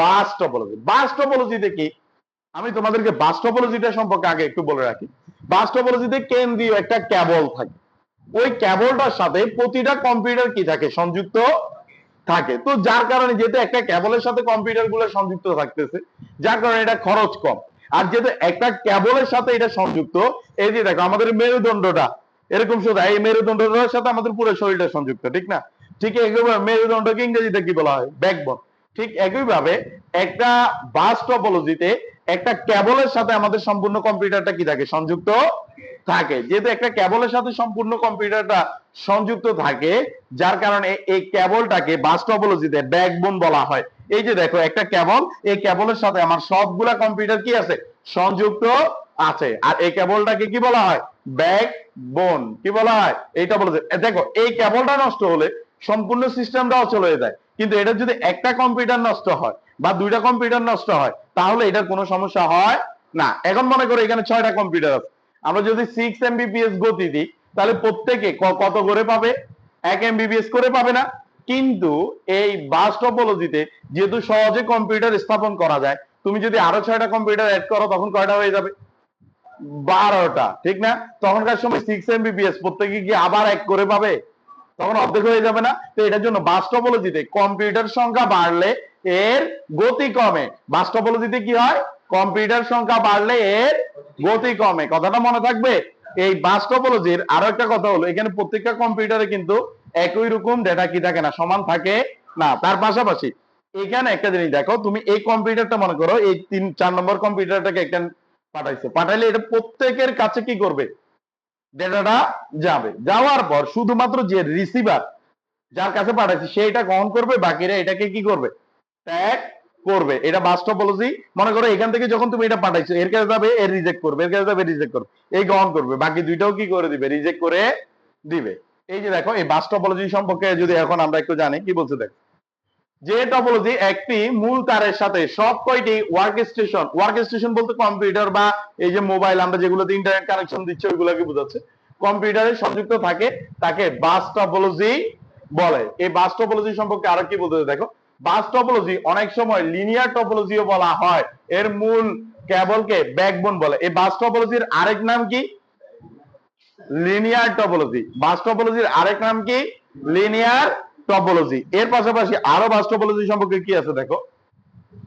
Bus topology কি আমি তোমাদেরকে বাস টপোলজিটা সম্পর্কে আগে একটু বলে রাখি। বাস টপোলজিতে কেন্দ্রীয় একটা ক্যাবল থাকে। ওই ক্যাবলটার সাথে প্রতিটা কম্পিউটার কি থাকে? সংযুক্ত থাকে। তো যার কারণে যেহেতু একটা ক্যাবলের সাথে কম্পিউটারগুলো সংযুক্ত থাকতেছে, যার কারণে এটা খরচ কম। আর যেহেতু একটা ক্যাবলের সাথে এটা সংযুক্ত, এই যে দেখো আমাদের মেরুদণ্ডটা, এরকম সোজা, এই মেরুদণ্ডটার সাথে আমাদের পুরো শরীরটা সংযুক্ত, ঠিক না? ঠিক একইভাবে মেরুদণ্ডকে ইংরেজিতে কি বলা হয়? ব্যাকবোন ঠিক একইভাবে একটা বাস টপোলজিতে একটা ক্যাবলের সাথে আমাদের সম্পূর্ণ কম্পিউটারটা কি থাকে? সংযুক্ত থাকে। যেহেতু একটা ক্যাবলের সাথে সম্পূর্ণ কম্পিউটারটা সংযুক্ত থাকে, যার কারণে এই ক্যাবলটাকে বাস টপোলজিতে ব্যাকবোন বলা হয়। এই যে দেখো, একটা কেবল এই ক্যাবলের সাথে আমার সবগুলা কম্পিউটার কি আছে? সংযুক্ত আছে। আর এই কেবলটাকে কি বলা হয়? ব্যাক বোন কি বলা হয়? এইটা বলে দেখো, এই কেবলটা নষ্ট হলে সম্পূর্ণ সিস্টেমটাও চলে যায়। কিন্তু এটা যদি একটা কম্পিউটার নষ্ট হয় বা দুইটা কম্পিউটার নষ্ট হয়, তাহলে এটার কোনো সমস্যা হয় না। এখন মনে করো এখানে ছয়টা কম্পিউটার আছে। আমরা যদি সিক্স এমবিপিএস গতি দিই, তাহলে প্রত্যেকে কত করে পাবে? এক এমবিপিএস করে পাবে না। কিন্তু এই বাস টপোলজিতে যেহেতু সহজে কম্পিউটার স্থাপন করা যায়, তুমি যদি আরও ছয়টা কম্পিউটার অ্যাড করো, তখন কয়টা হয়ে যাবে? বারোটা, ঠিক না? তখনকার সময় সিক্স এমবিপিএস প্রত্যেকে কি আবার এক করে পাবে? তখন অর্ধেক হয়ে যাবে না। তো এটার জন্য বাস্তবলজিতে কম্পিউটার সংখ্যা বাড়লে এর গতি কমে। বাস্তবলজিতে কি হয়? কম্পিউটার সংখ্যা বাড়লে এর গতি কমে। কথাটা মনে থাকবে? এই বাস্তবলজির আরও একটা কথা হলো, এখানে প্রত্যেকটা কম্পিউটারে কিন্তু একই রকম ডেটা কি থাকে না, সমান থাকে না। তার পাশাপাশি এখানে একটা জিনিস দেখো, তুমি এই কম্পিউটারটা মনে করো, এই তিন, চার নম্বর কম্পিউটারটাকে একটা পাঠাইছো। পাঠাইলে এটা প্রত্যেকের কাছে কি করবে? ডেটাটা যাবে। যাওয়ার পর শুধুমাত্র যে রিসিভার যার কাছে পাঠাইছে সে এটা গ্রহণ করবে, বাকিরা এটাকে কি করবে? ট্যাগ করবে। এটা বাস্তবলজি মনে করো এখান থেকে যখন তুমি এটা পাঠাইছো, এর কাছে যাবে, এর রিজেক্ট করবে, এর কাছে যাবে রিজেক্ট করবে। এই গ্রহণ করবে। বাকি দুইটাও কি করে দিবে? রিজেক্ট করে দিবে। এই যে দেখো, এই বাস্তবলজি সম্পর্কে যদি এখন আমরা একটু জানি, কি বলছে দেখো? যে টপোলজি একটি মূল তারের সাথে সব কয়টি ওয়ার্ক স্টেশন ওয়ার্ক স্টেশন বলতে কম্পিউটার বা এই যে মোবাইল আমরা যেগুলোতে ইন্টারনেট কানেকশন দিচ্ছি, ওইগুলোকে বোঝাচ্ছে। কম্পিউটারে সংযুক্ত থাকে, তাকে বাস টপোলজি বলে। এই বাস টপোলজি সম্পর্কে আরও কি বলতে দেখো বাস টপোলজি অনেক সময় লিনিয়ার টপোলজিও বলা হয়। এর মূল কেবলকে ব্যাকবোন বলে। এই বাস টপোলজির আরেক নাম কি? লিনিয়ার টপোলজি বাস টপোলজির আরেক নাম কি? লিনিয়ার টপোলজি এর পাশাপাশি আরও বাস টপোলজি সম্পর্কে কি আছে দেখো?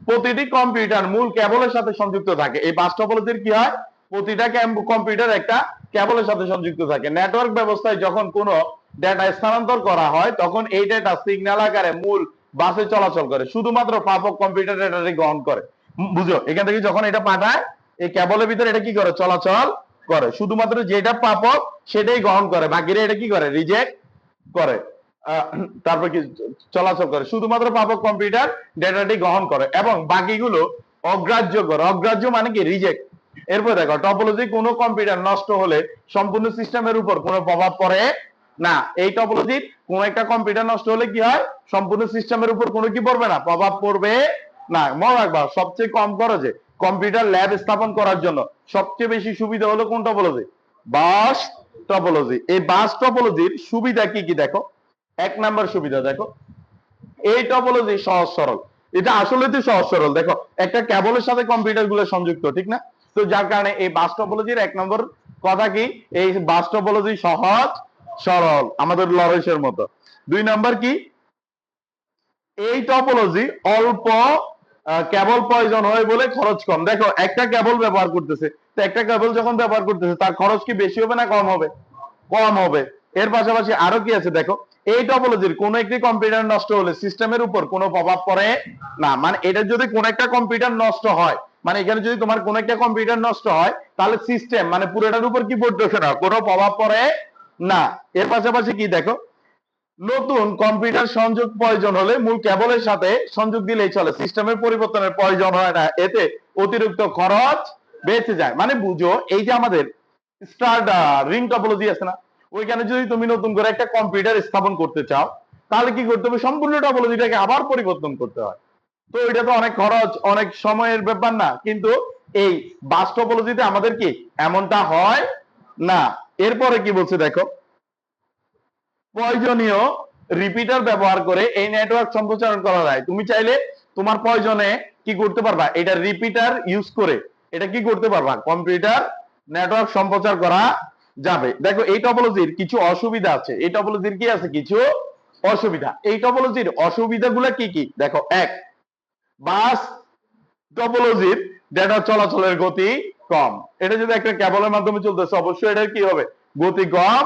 প্রতিটি কম্পিউটার মূল কেবলের সাথে সংযুক্ত থাকে। এই বাস টপোলজির কি হয়? প্রতিটা কম্পিউটার একটা কেবলের সাথে সংযুক্ত থাকে। নেটওয়ার্ক ব্যবস্থায় যখন কোনো ডেটা স্থানান্তর করা হয়, তখন এই ডেটা সিগন্যাল আকারে মূল বাসে চলাচল করে। শুধুমাত্র প্রাপক কম্পিউটার ডেটাটি গ্রহণ করে। বুঝো এখান থেকে যখন এটা পাঠায়, এই কেবলের ভিতরে এটা কি করে? চলাচল করে। শুধুমাত্র যেটা প্রাপক সেটাই গ্রহণ করে। বাকিরা এটা কি করে? রিজেক্ট করে। তারপর কি চলাচল করে। শুধুমাত্র প্রাপক কম্পিউটার ডেটাটি গ্রহণ করে এবং বাকিগুলো অগ্রাহ্য করে। অগ্রাহ্য মানে কি? রিজেক্ট এরপর দেখো টপোলজি কোনো কম্পিউটার নষ্ট হলে সম্পূর্ণ সিস্টেমের উপর কোনো প্রভাব পড়ে না। এই টপোলজির কোন একটা কম্পিউটার নষ্ট হলে কি হয়? সম্পূর্ণ সিস্টেমের উপর কোনো কি পড়বে না? প্রভাব পড়বে না। মনে রাখবা, সবচেয়ে কম খরচে কম্পিউটার ল্যাব স্থাপন করার জন্য সবচেয়ে বেশি সুবিধা হলো কোন টপোলজি বাস টপোলজি এই বাস টপোলজির সুবিধা কি কি দেখো? এক নাম্বার সুবিধা, দেখো। এই টপোলজি সহজ সরল। এটা আসলে তো সহজ সরল। দেখো, একটা কেবলের সাথে কম্পিউটারগুলো সংযুক্ত, ঠিক না? তো যার কারণে এই বাস টপোলজির এক নম্বর কথা কি? এই বাস টপোলজি সহজ সরল, আমাদের লরেন্সের মতো। দুই নাম্বার কি? এই টপোলজি অল্প কেবল প্রয়োজন হয় বলে খরচ কম। দেখো, একটা কেবল ব্যবহার করতেছে। তো একটা কেবল যখন ব্যবহার করতেছে, তার খরচ কি বেশি হবে না কম হবে? কম হবে। এর পাশাপাশি আরও কি আছে, দেখো? এই টপোলজির কোন একটি কম্পিউটার নষ্ট হলে সিস্টেমের উপর কোনো প্রভাব পড়ে না। মানে এটা যদি কোন একটা কম্পিউটার নষ্ট হয় মানে এখানে যদি তোমার কোন একটা কম্পিউটার নষ্ট হয়, তাহলে সিস্টেম মানে পুরোটার উপর কি পড়তেছে না, কোনো প্রভাব পড়ে না। এর পাশাপাশি কি দেখো? নতুন কম্পিউটার সংযোগ প্রয়োজন হলে মূল কেবলের সাথে সংযোগ দিলেই চলে। সিস্টেমের পরিবর্তনের প্রয়োজন হয় না, এতে অতিরিক্ত খরচ বেঁচে যায়। মানে বুঝো, এই যে আমাদের স্টার্ট রিং টপোলজি আছে না ওইখানে যদি তুমি নতুন করে একটা কম্পিউটার স্থাপন করতে চাও, তাহলে কি করতে হবে? সম্পূর্ণ টপোলজিটাকে আবার পরিবর্তন করতে হয়। তো এটা তো অনেক খরচ, অনেক সময়ের ব্যাপার না, কিন্তু এই বাস টপোলজিতে আমাদের কি এমনটা হয়? না। এরপরে কি বলছে দেখো? প্রয়োজনীয় রিপিটার ব্যবহার করে এই নেটওয়ার্ক সম্প্রচারণ করা যায়। তুমি চাইলে তোমার প্রয়োজনে কি করতে পারবা? এটা রিপিটার ইউজ করে এটা কি করতে পারবা? কম্পিউটার নেটওয়ার্ক সম্প্রচার করা যাবে। দেখো, এই টপোলজির কিছু অসুবিধা আছে। এই টপোলজির কি আছে? কিছু অসুবিধা। এই টপোলজির অসুবিধাগুলো কি কি? দেখো, এক, বাস টপোলজির ডেটা চলাচলের গতি কম। এটা যদি একটা কেবলের মাধ্যমে চলতেছে, অবশ্যই এটার কি হবে? গতি কম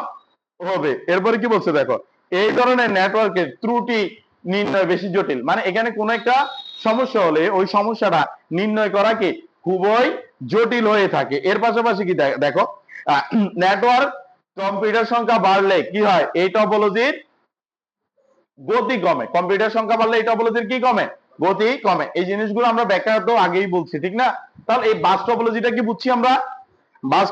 হবে। এরপরে কি বলছে দেখো, এই ধরনের নেটওয়ার্কের ত্রুটি নির্ণয় বেশি জটিল। মানে এখানে কোন একটা সমস্যা হলে ওই সমস্যাটা নির্ণয় করা কি? খুবই জটিল হয়ে থাকে। এর পাশাপাশি কি দেখো নেটওয়ার্ক কম্পিউটার সংখ্যা বাড়লে কি হয়? এই টপোলজির গতি কমে। কম্পিউটার সংখ্যা বাড়লে এই টপোলজির কি কমে? গতি কমে। এই জিনিসগুলো আমরা ব্যাখ্যা তো আগেই বলছি, ঠিক না? তাহলে এই বাস কি বুঝছি আমরা? বাস